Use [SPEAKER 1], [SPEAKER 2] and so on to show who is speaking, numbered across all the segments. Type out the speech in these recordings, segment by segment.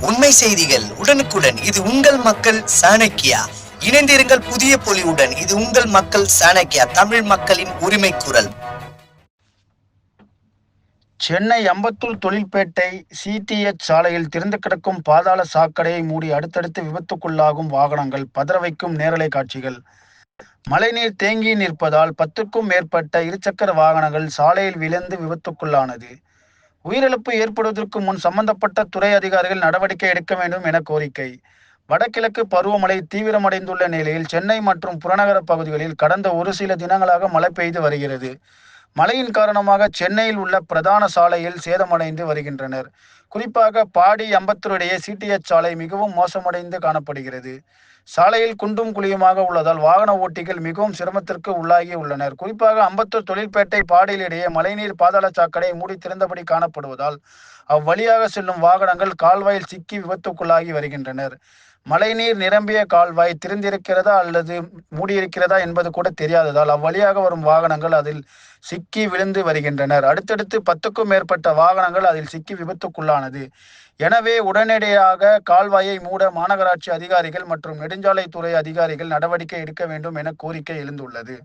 [SPEAKER 1] உண்மை செய்திகள் உடனுக்குடன். இது உங்கள் மக்கள் சாணக்கியா? இணைந்திருங்கள் புதிய பொலிவுடன். இது உங்கள் மக்கள் சாணக்கியா? தமிழ் மக்களின் உரிமை குரல்.
[SPEAKER 2] சென்னை அம்பத்தூர் தொழில்பேட்டை சிடிஎச் சாலையில் திறந்து கிடக்கும் பாதாள சாக்கடையை மூடி அடுத்தடுத்து விபத்துக்குள்ளாகும் வாகனங்கள். பதற வைக்கும் நேரலை காட்சிகள். மழைநீர் தேங்கி நிற்பதால் பத்துக்கும் மேற்பட்ட இருசக்கர வாகனங்கள் சாலையில் விழுந்து விபத்துக்குள்ளானது. உயிரிழப்பு ஏற்படுவதற்கு முன் சம்பந்தப்பட்ட துறை அதிகாரிகள் நடவடிக்கை எடுக்க வேண்டும் என கோரிக்கை. வடகிழக்கு பருவமழை தீவிரமடைந்துள்ள நிலையில் சென்னை மற்றும் புறநகர பகுதிகளில் கடந்த ஒரு சில தினங்களாக மழை பெய்து வருகிறது. மழையின் காரணமாக சென்னையில் உள்ள பிரதான சாலையில் சேதமடைந்து வருகின்றனர். குறிப்பாக பாடி அம்பத்தூர் இடையே சிடிஎச் சாலை மிகவும் மோசமடைந்து காணப்படுகிறது. சாலையில் குண்டும் குழியுமாக உள்ளதால் வாகன ஓட்டிகள் மிகவும் சிரமத்திற்கு உள்ளாகி உள்ளனர். குறிப்பாக அம்பத்தூர் தொழில்பேட்டை பாடையில் இடையே மழைநீர் பாதாள சாக்கடை மூடி திறந்தபடி காணப்படுவதால் அவ்வழியாக செல்லும் வாகனங்கள் கால்வாயில் சிக்கி விபத்துக்குள்ளாகி வருகின்றனர். மழைநீர் நிரம்பிய கால்வாய் திறந்திருக்கிறதா அல்லது மூடியிருக்கிறதா என்பது கூட தெரியாததால் அவ்வழியாக வரும் வாகனங்கள் அதில் சிக்கி விழுந்து வருகின்றனர். அடுத்தடுத்து பத்துக்கும் மேற்பட்ட வாகனங்கள் அதில் சிக்கி விபத்துக்குள்ளானது. எனவே உடனடியாக கால்வாயை மூட மாநகராட்சி அதிகாரிகள் மற்றும் நெடுஞ்சாலைத்துறை அதிகாரிகள் நடவடிக்கை எடுக்க வேண்டும் என கோரிக்கை எழுந்துள்ளது.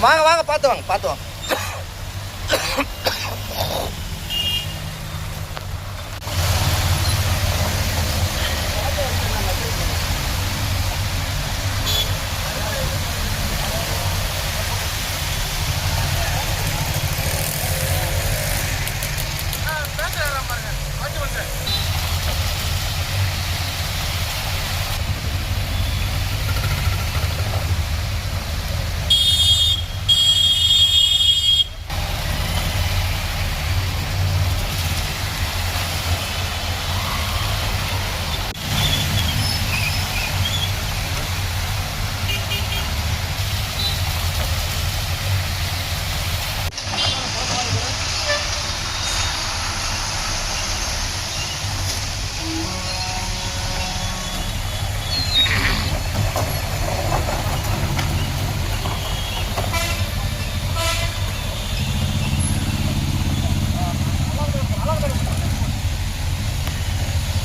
[SPEAKER 3] வாங்க வாங்க பார்த்து வாங்க பார்த்து வாங்க.